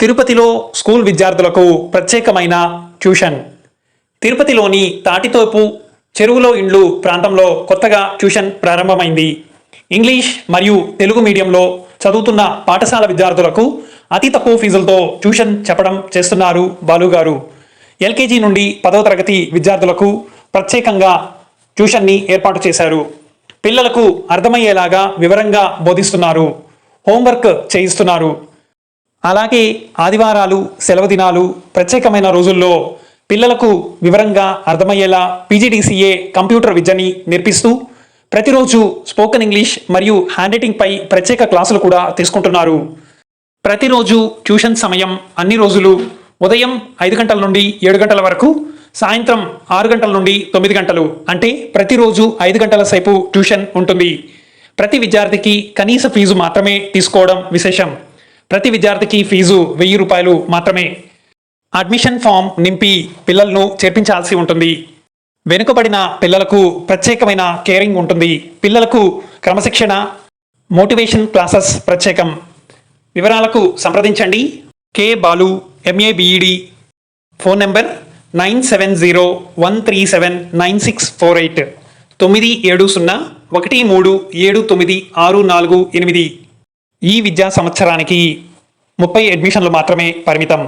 తిరుపతిలో స్కూల్ విద్యార్థులకు ప్రత్యేకమైన ట్యూషన్. తిరుపతిలోని తాటితోపు చెరువులో ఇండ్లు ప్రాంతంలో కొత్తగా ట్యూషన్ ప్రారంభమైంది. ఇంగ్లీష్ మరియు తెలుగు మీడియంలో చదువుతున్న పాఠశాల విద్యార్థులకు అతి తక్కువ ఫీజులతో ట్యూషన్ చెప్పడం చేస్తున్నారు బాలుగారు. ఎల్కేజీ నుండి పదవ తరగతి విద్యార్థులకు ప్రత్యేకంగా ట్యూషన్ని ఏర్పాటు చేశారు. పిల్లలకు అర్థమయ్యేలాగా వివరంగా బోధిస్తున్నారు. హోంవర్క్ చేయిస్తున్నారు. అలాగే ఆదివారాలు సెలవు దినాలు ప్రత్యేకమైన రోజుల్లో పిల్లలకు వివరంగా అర్థమయ్యేలా పీజీడీసీఏ కంప్యూటర్ విద్యని నేర్పిస్తూ ప్రతిరోజు స్పోకెన్ ఇంగ్లీష్ మరియు హ్యాండ్ రైటింగ్పై ప్రత్యేక క్లాసులు కూడా తీసుకుంటున్నారు. ప్రతిరోజు ట్యూషన్ సమయం అన్ని రోజులు ఉదయం ఐదు గంటల నుండి ఏడు గంటల వరకు సాయంత్రం ఆరు గంటల నుండి తొమ్మిది గంటలు అంటే ప్రతిరోజు ఐదు గంటల సేపు ట్యూషన్ ఉంటుంది. ప్రతి విద్యార్థికి కనీస ఫీజు మాత్రమే తీసుకోవడం విశేషం. ప్రతి విద్యార్థికి ఫీజు వెయ్యి రూపాయలు మాత్రమే. అడ్మిషన్ ఫామ్ నింపి పిల్లలను చేర్పించాల్సి ఉంటుంది. వెనుకబడిన పిల్లలకు ప్రత్యేకమైన కేరింగ్ ఉంటుంది. పిల్లలకు క్రమశిక్షణ మోటివేషన్ క్లాసెస్ ప్రత్యేకం. వివరాలకు సంప్రదించండి. K Balu MA BEd phone number nine seven zero one three seven nine six four eight. తొమ్మిది ఏడు సున్నా ఒకటి మూడు ఏడు తొమ్మిది ఆరు నాలుగు ఎనిమిది. ఈ విద్యా సంవత్సరానికి ముప్పై అడ్మిషన్లు మాత్రమే పరిమితం.